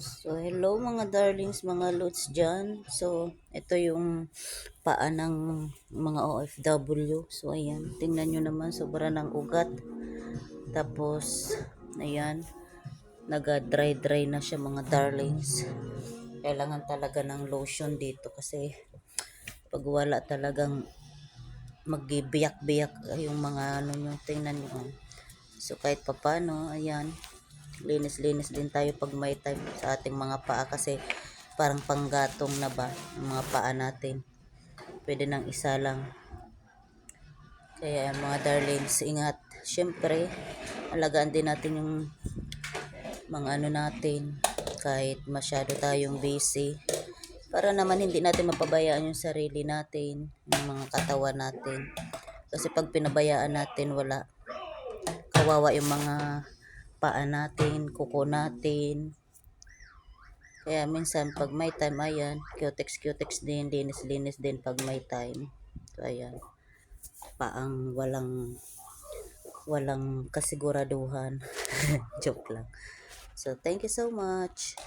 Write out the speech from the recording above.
So, hello mga darlings, mga lods dyan. So, ito yung paa ng mga OFW. So, ayan. Tingnan nyo naman, sobra ng ugat. Tapos, ayan. Naga-dry-dry na siya mga darlings. Kailangan talaga ng lotion dito kasi pag wala talagang magbiyak-biyak yung mga ano nyo. Tingnan nyo. So, kahit papano, ayan linis-linis din tayo pag may time sa ating mga paa kasi parang panggatong na ba ang mga paa natin. Pwede nang isa lang. Kaya mga darlings, ingat. Siyempre, alagaan din natin yung mga ano natin kahit masyado tayong busy para naman hindi natin mapabayaan yung sarili natin, yung mga katawan natin. Kasi pag pinabayaan natin, wala. Kawawa yung mga paa natin, kuko natin. Kaya minsan pag may time, ayan, cutex cutex din, linis-linis din pag may time. So ayan, paang walang walang kasiguraduhan. Joke lang. So thank you so much.